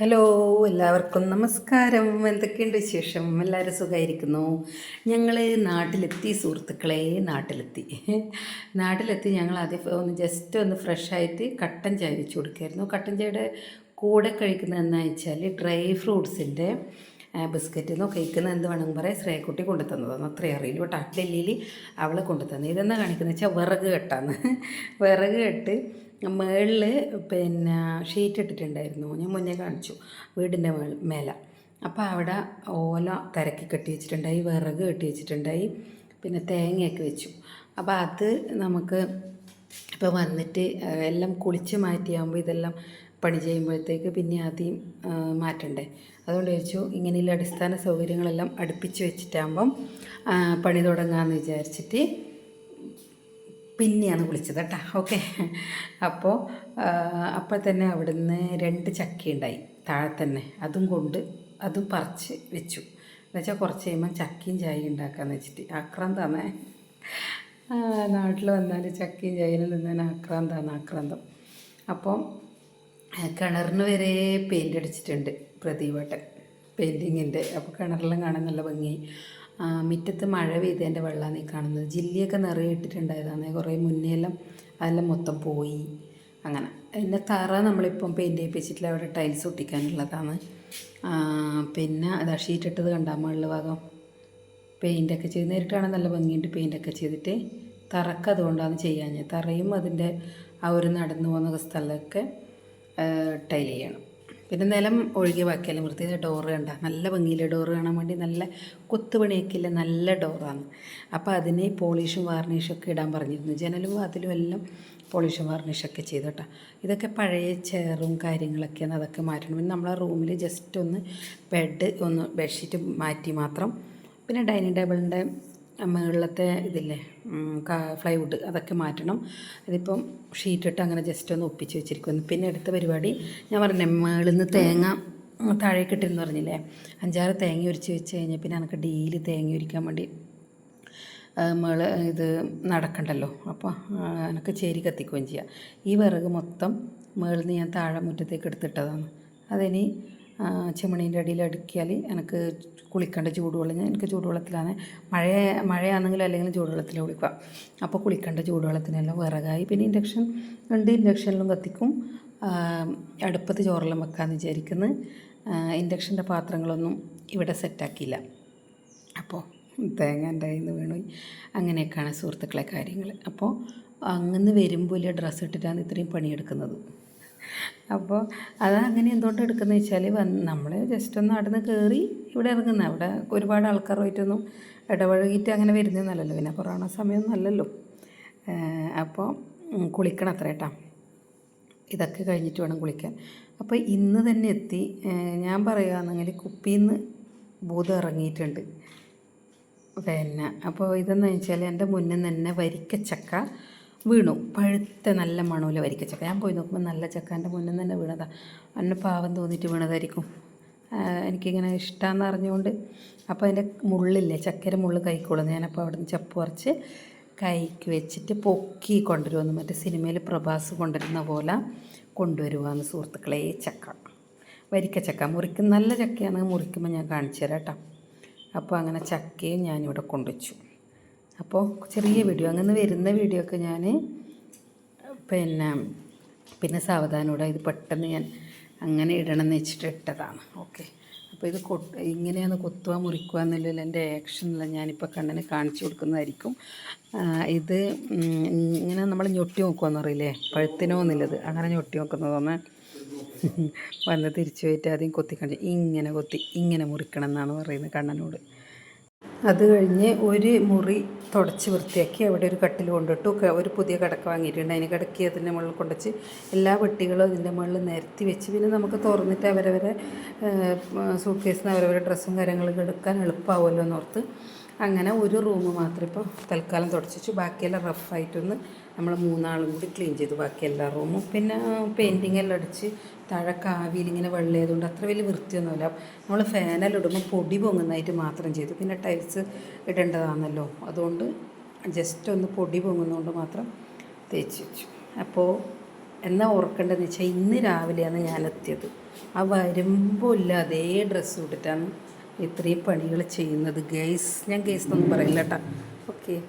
Hello എല്ലാവർക്കും നമസ്കാരം. എന്തൊക്കെയുണ്ട് വിശേഷം? എല്ലാവരും സുഖമായിരിക്കുന്നു ഞങ്ങൾ നാട്ടിലെത്തി സുഹൃത്തുക്കളെ നാട്ടിലെത്തി. നാട്ടിലെത്തി ഞങ്ങൾ ആദ്യം ഒന്ന് ജസ്റ്റ് ഒന്ന് ഫ്രഷ് ആയിട്ട് കട്ടൻ ചായ വെച്ച് കൊടുക്കുമായിരുന്നു കട്ടൻ ചായയുടെ കൂടെ കഴിക്കുന്നത് എന്ന് വെച്ചാൽ ഡ്രൈ ഫ്രൂട്ട്സിന്റെ ബിസ്ക്കറ്റ് എന്നോ കഴിക്കുന്ന എന്ത് വേണമെങ്കിൽ പറയാം. ശ്രേയക്കുട്ടി കൊണ്ടു തന്നതാണ് അത്രയും അറിയില്ല. കേട്ടോ ഡൽഹിയിൽ അവളെ കൊണ്ടു തന്നെ ഇതെന്താ കാണിക്കുന്നത് വെച്ചാൽ വിറക് കെട്ടാന്ന്. വിറക് കെട്ട് മേളിൽ പിന്നെ ഷീറ്റ് ഇട്ടിട്ടുണ്ടായിരുന്നു. ഞാൻ മുന്നേ കാണിച്ചു വീടിന്റെ മേലെ. അപ്പോൾ അവിടെ ഓല തിരക്കി കെട്ടി വെച്ചിട്ടുണ്ടായി വിറക് കെട്ടി വെച്ചിട്ടുണ്ടായി പിന്നെ തേങ്ങയൊക്കെ വെച്ചു. അപ്പോൾ അത് നമുക്ക് ഇപ്പോൾ വന്നിട്ട് എല്ലാം കുളിച്ച് മാറ്റിയാകുമ്പോൾ ഇതെല്ലാം പണി ചെയ്യുമ്പോഴത്തേക്ക് പിന്നെ ആദ്യം മാറ്റണ്ടേ. അതുകൊണ്ട് ചോദിച്ചു ഇങ്ങനെയുള്ള അടിസ്ഥാന സൗകര്യങ്ങളെല്ലാം അടുപ്പിച്ച് വെച്ചിട്ടാകുമ്പം പണി തുടങ്ങാമെന്ന് വിചാരിച്ചിട്ട് പിന്നെയാണ് വിളിച്ചത് കേട്ടോ. ഓക്കെ. അപ്പോൾ അപ്പോൾ തന്നെ അവിടുന്ന് രണ്ട് ചക്ക ഉണ്ടായി താഴെ തന്നെ അതും കൊണ്ട് അതും പറിച്ച് വെച്ചു. എന്നുവെച്ചാൽ കുറച്ച് കഴിയുമ്പോൾ ചക്കയും ചായയും ഉണ്ടാക്കാമെന്ന് വെച്ചിട്ട്. ആക്രാന്താണേ നാട്ടിൽ വന്നാൽ ചക്കയും ചായയിൽ നിന്നാൽ ആക്രാന്താണ് ആക്രാന്തം. അപ്പോൾ കിണറിന് വരെ പെയിന്റ് അടിച്ചിട്ടുണ്ട് പ്രദീപേട്ടൻ. പെയിന്റിങ്ങിന്റെ. അപ്പോൾ കിണറെല്ലാം കാണാൻ നല്ല ഭംഗി. മുറ്റത്ത് മഴ പെയ്തതിന്റെ വെള്ളമാണ് ഈ കാണുന്നത്. ജില്ലിയൊക്കെ നിറയെ ഇട്ടിട്ടുണ്ടായതാണ്. കുറേ മുന്നേ എല്ലാം അതെല്ലാം മൊത്തം പോയി. അങ്ങനെ. പിന്നെ തറ നമ്മളിപ്പം പെയിന്റ് ചെയ്യിപ്പിച്ചിട്ടില്ല അവിടെ ടൈൽസ് ഒട്ടിക്കാനുള്ളതാണ്. പിന്നെ അതാ ഷീറ്റ് ഇട്ടത് കണ്ടാൽ മുകളിൽ ഭാഗം പെയിന്റൊക്കെ ചെയ്ത് നേരിട്ടാണ് നല്ല ഭംഗിയുണ്ട് പെയിന്റൊക്കെ ചെയ്തിട്ട് തറക്ക് അതുകൊണ്ടാണ് ചെയ്യാഞ്ഞത്. തറയും അതിന്റെ ആ ഒരു നടന്നു പോകുന്ന സ്ഥലമൊക്കെ ടൈൽ ചെയ്യണം. പിന്നെ നിലം ഒഴുകി ബാക്കിയെല്ലാം വൃത്തിയായ ഡോറ് കണ്ട. നല്ല ഭംഗിയിലെ ഡോറ് കാണാൻ വേണ്ടി നല്ല കൊത്തുപണിയൊക്കെയില്ല നല്ല ഡോറാണ് അപ്പോൾ അതിനെ പോളിഷും വാർണിഷും ഒക്കെ ഇടാൻ പറഞ്ഞിരുന്നു. ജനലും വാതിലും എല്ലാം പോളിഷും വാർണിഷൊക്കെ ചെയ്തു കേട്ടോ. ഇതൊക്കെ പഴയ ചെയറും കാര്യങ്ങളൊക്കെയാണ്. അതൊക്കെ മാറ്റണം. പിന്നെ നമ്മളെ റൂമിൽ ജസ്റ്റ് ഒന്ന് ബെഡ് ഒന്ന് ബെഡ്ഷീറ്റ് മാറ്റി മാത്രം. പിന്നെ ഡൈനിങ് ടേബിളിന്റെ മുകളിലത്തെ ഇതില്ലേ ഫ്ലൈവുഡ് അതൊക്കെ മാറ്റണം. ഇതിപ്പം ഷീറ്റിട്ട് അങ്ങനെ ജസ്റ്റ് ഒന്ന് ഒപ്പിച്ച് വെച്ചിരിക്കുന്നു. പിന്നെ അടുത്ത പരിപാടി ഞാൻ പറഞ്ഞേ മുകളിൽ നിന്ന് തേങ്ങ താഴേക്ക് ഇട്ടെന്ന് പറഞ്ഞില്ലേ അഞ്ചാറ് തേങ്ങ ഉരിച്ച് വെച്ച് കഴിഞ്ഞാൽ പിന്നെ എനിക്ക് ഡെയിലി തേങ്ങ ഉരിക്കാൻ വേണ്ടി മേൾ ഇത് നടക്കണ്ടല്ലോ. അപ്പോൾ എനിക്ക് ചേരി കത്തിക്കുകയും ചെയ്യാം. ഈ വിറക് മൊത്തം മേളിൽ നിന്ന് ഞാൻ താഴെ മുറ്റത്തേക്ക് എടുത്തിട്ടതാണ്. അതിനി ചിമണീന്റെ അടിയിൽ അടുക്കിയാൽ എനിക്ക് കുളിക്കേണ്ട ചൂടുവെള്ളം ഞാൻ എനിക്ക് ചൂടുവെള്ളത്തിലാണ്. മഴ മഴയാണെങ്കിലും അല്ലെങ്കിൽ ചൂടുവെള്ളത്തിൽ കുളിക്കുക. അപ്പോൾ കുളിക്കേണ്ട ചൂടുവെള്ളത്തിനെല്ലാം വിറകായി. പിന്നെ ഇൻഡക്ഷൻ ഉണ്ട് ഇൻഡക്ഷനിലും കത്തിക്കും. അടുപ്പത്ത് ചോറെല്ലാം വെക്കാമെന്ന് വിചാരിക്കുന്നു. ഇൻഡക്ഷന്റെ പാത്രങ്ങളൊന്നും ഇവിടെ സെറ്റാക്കിയില്ല. അപ്പോൾ തേങ്ങ എന്റെ കയ്യിൽ നിന്ന് വീണു. അങ്ങനെയൊക്കെയാണ് സുഹൃത്തുക്കളെ കാര്യങ്ങൾ അപ്പോൾ അങ്ങനെ വരുമ്പോൾ ഡ്രസ്സ് ഇട്ടിട്ടാണ് ഇത്രയും പണിയെടുക്കുന്നത്. അപ്പോൾ അത് അങ്ങനെ എന്തുകൊണ്ട് എടുക്കുന്നത് വെച്ചാൽ നമ്മൾ ജസ്റ്റ് ഒന്ന് അവിടെ നിന്ന് കയറി ഇവിടെ ഇറങ്ങുന്ന. അവിടെ ഒരുപാട് ആൾക്കാരുമായിട്ടൊന്നും ഇടപഴകിയിട്ട് അങ്ങനെ വരുന്നതെന്നല്ലല്ലോ പിന്നെ കൊറോണ സമയമൊന്നും അല്ലല്ലോ. അപ്പോൾ കുളിക്കണം അത്ര കേട്ടാ. ഇതൊക്കെ കഴിഞ്ഞിട്ട് വേണം കുളിക്കാൻ. അപ്പോൾ ഇന്ന് തന്നെ എത്തി. ഞാൻ പറയുകയാണെങ്കിൽ കുപ്പിയിൽ നിന്ന് ഭൂതം ഇറങ്ങിയിട്ടുണ്ട്. പിന്നെ അപ്പോൾ ഇതെന്ന് വെച്ചാൽ എന്റെ മുന്നിൽ തന്നെ വരിക്കച്ചക്ക വീണു. പഴുത്ത നല്ല മണമില്ല വരിക്കച്ചക്ക ഞാൻ പോയി നോക്കുമ്പോൾ നല്ല ചക്കാന്റെ മുന്നിൽ തന്നെ വീണതാ. അന്ന് പാവം തോന്നിയിട്ട് വീണതായിരിക്കും. എനിക്കിങ്ങനെ ഇഷ്ടമാണെന്ന് അറിഞ്ഞുകൊണ്ട് അപ്പോൾ അതിന്റെ മുള്ളില്ലേ ചക്കര മുള്ള് കൈക്കോളുന്നു ഞാനപ്പോൾ അവിടെ നിന്ന് ചപ്പ് കുറച്ച് കൈക്ക് വെച്ചിട്ട് പൊക്കി കൊണ്ടുവരുമെന്ന് മറ്റേ സിനിമയിൽ പ്രഭാസ് കൊണ്ടുവരുന്ന പോലെ കൊണ്ടുവരുവാന്ന് സുഹൃത്തുക്കളെ. ചക്ക. വരിക്കച്ചക്ക മുറിക്കുന്ന നല്ല ചക്കയാണെങ്കിൽ മുറിക്കുമ്പോൾ ഞാൻ കാണിച്ചു തരാം കേട്ടോ. അപ്പോൾ അങ്ങനെ ചക്കയും ഞാനിവിടെ കൊണ്ടുവച്ചു. അപ്പോൾ ചെറിയ വീഡിയോ അങ്ങനെ വരുന്ന വീഡിയോ ഒക്കെ ഞാൻ പിന്നെ പിന്നെ സാവധാനോടെ ഇത് പെട്ടെന്ന് ഞാൻ അങ്ങനെ ഇടണം എന്ന് വെച്ചിട്ട് ഇട്ടതാണ്. ഓക്കെ. അപ്പോൾ ഇത് കൊ ഇങ്ങനെയാണ് കൊത്തുക മുറിക്കുക എന്നുള്ളതിൽ എന്റെ ആക്ഷനെല്ലാം ഞാനിപ്പോൾ കണ്ണനെ കാണിച്ചു കൊടുക്കുന്നതായിരിക്കും. ഇത് ഇങ്ങനെ നമ്മൾ ഞൊട്ടി നോക്കുകയെന്ന് അറിയില്ലേ പഴുത്തിനോ എന്നുള്ളത്. അങ്ങനെ ഞൊട്ടി നോക്കുന്നതൊന്ന് വന്ന് തിരിച്ചു പോയിട്ട് ആദ്യം കൊത്തി കാണിച്ചു ഇങ്ങനെ കൊത്തി ഇങ്ങനെ മുറിക്കണം എന്നാണ് പറയുന്നത് കണ്ണനോട്. അത് കഴിഞ്ഞ് ഒരു മുറി തുടച്ച് വൃത്തിയാക്കി അവിടെ ഒരു കട്ടിൽ കൊണ്ടിട്ടു. ഒരു പുതിയ കിടക്ക വാങ്ങിയിട്ടുണ്ട്. അതിന് കിടക്കി അതിന്റെ മുകളിൽ കൊണ്ടുവച്ച് എല്ലാ വെട്ടികളും അതിന്റെ മുകളിൽ നിരത്തി വെച്ച് പിന്നെ നമുക്ക് തുറന്നിട്ട് അവരവരെ സൂട്ട് കേസിൽ അവരവരെ ഡ്രസ്സും കാര്യങ്ങളൊക്കെ എടുക്കാൻ എളുപ്പമാവുമല്ലോ എന്നോർത്ത് അങ്ങനെ ഒരു റൂം മാത്രം ഇപ്പോൾ തൽക്കാലം തുടച്ചു ബാക്കിയെല്ലാം റഫായിട്ടൊന്ന് നമ്മൾ മൂന്നാളും കൂടി ക്ലീൻ ചെയ്തു. ബാക്കി എല്ലാ റൂമും പിന്നെ പെയിന്റിങ് എല്ലാം അടിച്ച് താഴെ കാവിയിൽ ഇങ്ങനെ വെള്ളമായതുകൊണ്ട് അത്ര വലിയ വൃത്തിയൊന്നുമില്ല. നമ്മൾ ഫാനെല്ലാം ഇടുമ്പോൾ പൊടി പൊങ്ങുന്നതായിട്ട് മാത്രം ചെയ്തു. പിന്നെ ടൈൽസ് ഇടേണ്ടതാണല്ലോ. അതുകൊണ്ട് ജസ്റ്റ് ഒന്ന് പൊടി പൊങ്ങുന്നതുകൊണ്ട് മാത്രം തേച്ച് വെച്ചു. അപ്പോൾ എന്നാ ഓർക്കേണ്ടതെന്ന് വെച്ചാൽ ഇന്ന് രാവിലെയാണ് ഞാൻ എത്തിയത് ആ വരുമ്പോൾ ഇല്ല അതേ ഡ്രസ്സ് ഇട്ടിട്ടാണ് ഇത്രയും പണികൾ ചെയ്യുന്നത്. ഗേസ് ഞാൻ ഗേസ് എന്നൊന്നും പറയില്ല കേട്ടോ. ഓക്കെ.